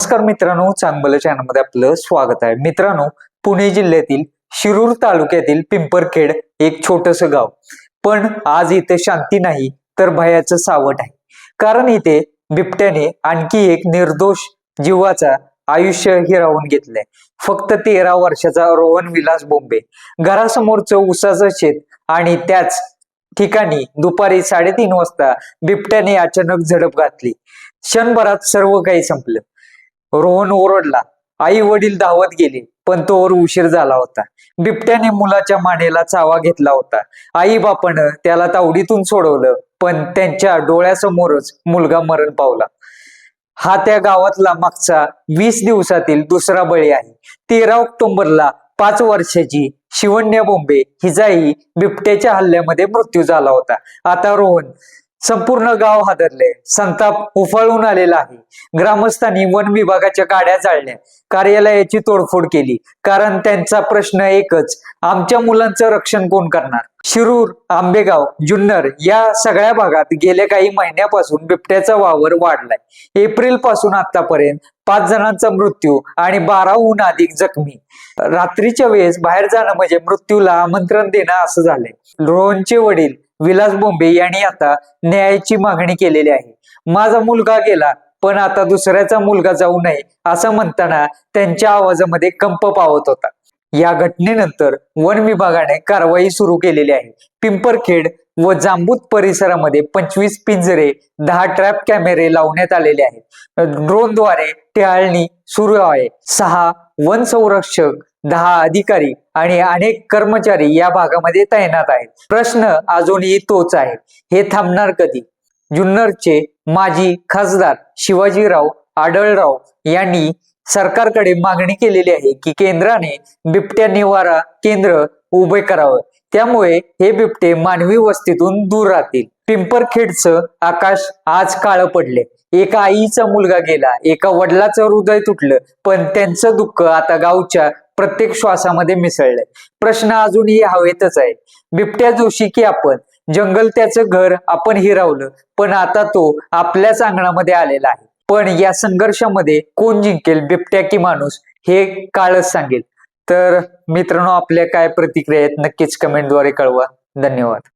नमस्कार मित्रांनो चांगलं चॅनलमध्ये आपलं स्वागत आहे. मित्रांनो पुणे जिल्ह्यातील शिरूर तालुक्यातील पिंपरखेड एक छोटस गाव. पण आज इथे शांती नाही तर भयाचं सावट आहे. कारण इथे बिबट्याने आणखी एक निर्दोष जीवाचा आयुष्य हिरावून घेतलंय. फक्त तेरा वर्षाचा रोहन विलास बोंबे. घरासमोरचं उसाचं शेत आणि त्याच ठिकाणी दुपारी साडेतीन वाजता बिबट्याने अचानक झडप घातली. क्षणभरात सर्व काही संपलं. रोहन ओरडला आई वडील धावत गेले पण तोवर उशीर झाला होता. बिबट्याने मुलाच्या मानेला चावा घेतला होता. आई बापानं त्याला तावडीतून सोडवलं पण त्यांच्या डोळ्यासमोरच मुलगा मरण पावला. हा त्या गावातला मागचा वीस दिवसातील दुसरा बळी आहे. तेरा ऑक्टोबरला पाच वर्षाची शिवण्या बोंबे हिचाही बिबट्याच्या हल्ल्यामध्ये मृत्यू झाला होता. आता रोहन संपूर्ण गाव हादरले. संताप उफाळून आलेला आहे. ग्रामस्थांनी वन विभागाच्या गाड्या जाळल्या. कार्यालयाची तोडफोड केली. कारण त्यांचा प्रश्न एकच आमच्या मुलांचं रक्षण कोण करणार? शिरूर आंबेगाव जुन्नर या सगळ्या भागात गेल्या काही महिन्यापासून बिबट्याचा वावर वाढलाय. एप्रिलपासून आतापर्यंत पाच जणांचा मृत्यू आणि बाराहून अधिक जखमी. रात्रीच्या वेळेस बाहेर जाणं म्हणजे मृत्यूला आमंत्रण देणं असं झालंय. रोहनचे वडील विलास बोंबे यांनी आता न्यायाची मागणी केलेली आहे. माझा मुलगा गेला पण आता दुसऱ्याचा मुलगा जाऊ नये असं म्हणताना त्यांच्या आवाजामध्ये कंप पावत होता. या घटनेनंतर वन विभागाने कारवाई सुरू केलेली आहे. पिंपरखेड व जांबूत परिसरामध्ये पंचवीस पिंजरे दहा ट्रॅप कॅमेरे लावण्यात आलेले आहेत. ड्रोनद्वारे टिहाळणी सुरू आहे. सहा वन संरक्षक दहा अधिकारी आणि अनेक कर्मचारी या भागामध्ये तैनात आहेत. प्रश्न अजूनही तोच आहे. हे थांबणार कधी? जुन्नरचे माजी खासदार शिवाजीराव आढळराव यांनी सरकारकडे मागणी केलेली आहे की केंद्राने बिबट्या निवारा केंद्र उभे करावं. त्यामुळे हे बिबटे मानवी वस्तीतून दूर राहतील. पिंपरखेडचं आकाश आज काळं पडले एका आईचा मुलगा गेला एका वडिलाचं हृदय तुटलं पण त्यांचं दुःख आता गावच्या प्रत्येक श्वासामध्ये मिसळलंय. प्रश्न अजूनही हवेतच आहे बिबट्या जोशी की आपण? जंगल त्याचं घर आपण हिरावलं पण आता तो आपल्याच अंगणामध्ये आलेला आहे. पण या संघर्षामध्ये कोण जिंकेल बिबट्या की माणूस हे काळच सांगेल. तर मित्रांनो आपल्या काय प्रतिक्रिया आहेत नक्कीच कमेंटद्वारे कळवा. धन्यवाद.